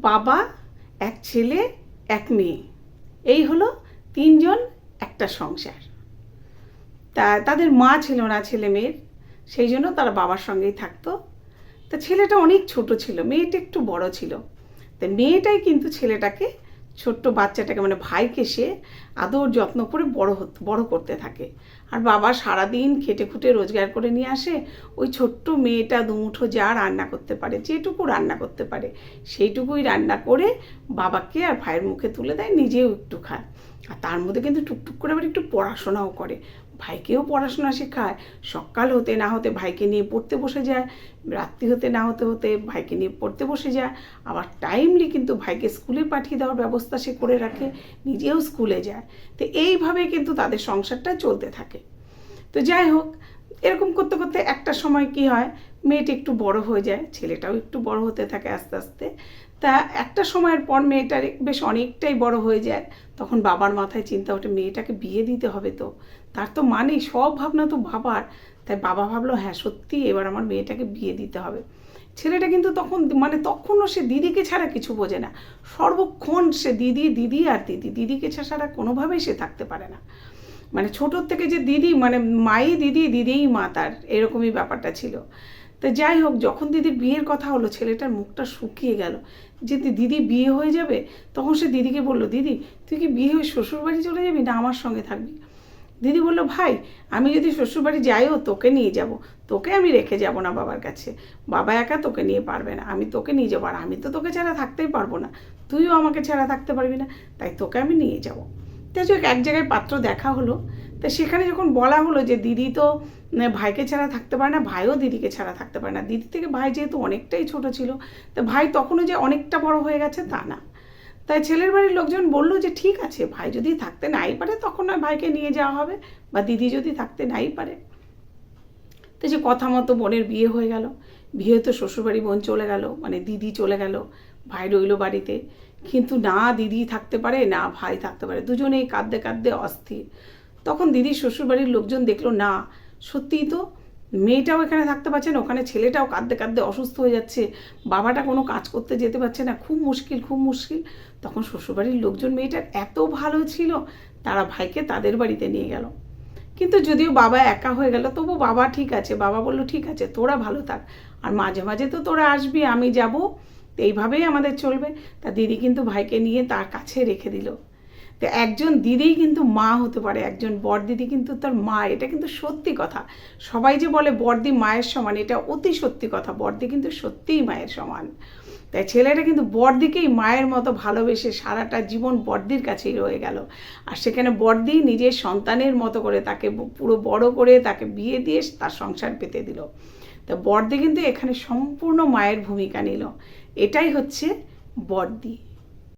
বাবা, এক ছেলে, এক মেয়ে। এই হলো তিনজন একটা সংসার। তা তাদের মা ছিল না ছেলে মেয়ের, সেই জন্য তারা বাবার সঙ্গেই থাকতো। তা ছেলেটা অনেক ছোট ছিল, মেয়েটা একটু বড় ছিল। তা মেয়েটাই কিন্তু ছেলেটাকে, ছোট্ট বাচ্চাটাকে মানে ভাইকে সে আদর যত্ন করে বড় হতে, বড় করতে থাকে। আর বাবা সারাদিন খেটে খুটে রোজগার করে নিয়ে আসে। ওই ছোট্ট মেয়েটা দুমুঠো যা রান্না করতে পারে, যেটুকু রান্না করতে পারে, সেইটুকুই রান্না করে বাবাকে আর ভাইয়ের মুখে তুলে দেয়, নিজেও একটু খায়। আর তার মধ্যে কিন্তু টুকটুক করে আবার একটু পড়াশোনাও করে। ভাইকেও পড়াশোনা শেখায়। সকাল হতে না হতে ভাইকে নিয়ে পড়তে বসে যায়। রাত্রি হতে না হতে হতে ভাইকে নিয়ে পড়তে বসে যায়। আবার টাইমলি কিন্তু ভাইকে স্কুলে পাঠিয়ে দেওয়ার ব্যবস্থা সে করে রাখে, নিজেও স্কুলে যায়। তো এইভাবে কিন্তু তাদের সংসারটা চলতে থাকে। তো যাই হোক, এরকম করতে করতে একটা সময় কি হয়, মেয়েটা একটু বড় হয়ে যায়, ছেলেটাও একটু বড় হতে থাকে আস্তে আস্তে। তা একটা সময়ের পর মেয়েটার বেশ অনেকটাই বড় হয়ে যায়, তখন বাবার মাথায় চিন্তা ওঠে, মেয়েটাকে বিয়ে দিতে হবে তো। তার তো মানে সব ভাবনা তো বাবার। তাই বাবা ভাবলো হ্যাঁ সত্যি এবার আমার মেয়েটাকে বিয়ে দিতে হবে। ছেলেটা কিন্তু তখন মানে তখনও সে দিদিকে ছাড়া কিছু বোঝে না। সর্বক্ষণ সে দিদি দিদি আর দিদি, দিদিকে ছাড়া কোনোভাবেই সে থাকতে পারে না। মানে ছোটোর থেকে যে দিদি মানে মাই দিদি, দিদিই মা তার, এরকমই ব্যাপারটা ছিল। তো যাই হোক, যখন দিদির বিয়ের কথা হলো, ছেলেটার মুখটা শুকিয়ে গেল। যে দিদি বিয়ে হয়ে যাবে, তখন সে দিদিকে বলল, দিদি, তুই কি বিয়ে হয়ে শ্বশুরবাড়ি চলে যাবি না আমার সঙ্গে থাকবি? দিদি বলল, ভাই, আমি যদি শ্বশুরবাড়ি যাইও, তোকে নিয়ে যাব। তোকে আমি রেখে যাব না বাবার কাছে। বাবা একা তোকে নিয়ে পারবে না। আমি তোকে নিয়ে যাব। আর আমি তো তোকে ছাড়া থাকতেই পারব না। তুইও আমাকে ছাড়া থাকতে পারবি না। তাই তোকে আমি নিয়ে যাব। যাই এক জায়গায় পাত্র দেখা হলো। তা সেখানে যখন বলা হলো যে দিদি তো ভাইকে ছাড়া থাকতে পারে না, ভাইও দিদিকে ছাড়া থাকতে পারে না। দিদি থেকে ভাই যেহেতু অনেকটাই ছোট ছিল, তো ভাই তখনও যে অনেকটা বড় হয়ে গেছে তা না। তাই ছেলের বাড়ির লোকজন বলল যে, ঠিক আছে, ভাই যদি থাকতে নাই পারে তখন আর ভাইকে নিয়ে যাওয়া হবে, বা দিদি যদি থাকতে নাই পারে। তো যে কথা মতো বোনের বিয়ে হয়ে গেল। বিয়ে তো শ্বশুরবাড়ি বোন চলে গেল মানে দিদি চলে গেল। ভাই রইল বাড়িতে। কিন্তু না দিদি থাকতে পারে, না ভাই থাকতে পারে। দুজনেই কাঁদতে কাঁদতে অস্থির। তখন দিদির শ্বশুরবাড়ির লোকজন দেখল, না, সত্যিই তো মেয়েটাও এখানে থাকতে পারছে না, ওখানে ছেলেটাও কাঁদতে কাঁদতে অসুস্থ হয়ে যাচ্ছে। বাবাটা কোনো কাজ করতে যেতে পারছে না, খুব মুশকিল খুব মুশকিল। তখন শ্বশুরবাড়ির লোকজন মেয়েটার এত ভালো ছিল, তারা ভাইকে তাদের বাড়িতে নিয়ে গেল। কিন্তু যদিও বাবা একা হয়ে গেল, তবু বাবা ঠিক আছে, বাবা বলল, ঠিক আছে, তোরা ভালো থাক। আর মাঝে মাঝে তো তোরা আসবি, আমি যাব। তো এইভাবেই আমাদের চলবে। তা দিদি কিন্তু ভাইকে নিয়ে তার কাছে রেখে দিল। তো একজন দিদিই কিন্তু মা হতে পারে, একজন বর দিদি কিন্তু তার মা, এটা কিন্তু সত্যি কথা। সবাই যে বলে বর্দি মায়ের সমান, এটা অতি সত্যি কথা বর্দি কিন্তু সত্যিই মায়ের সমান। তাই ছেলেটা কিন্তু বর্দিকেই মায়ের মতো ভালোবেসে সারাটা জীবন বর্দির কাছেই রয়ে গেল। আর সেখানে বর্দি নিজের সন্তানের মতো করে তাকে পুরো বড় করে তাকে বিয়ে দিয়ে তার সংসার পেতে দিল। তা বর্দি কিন্তু এখানে সম্পূর্ণ মায়ের ভূমিকা নিল। এটাই হচ্ছে বর্দি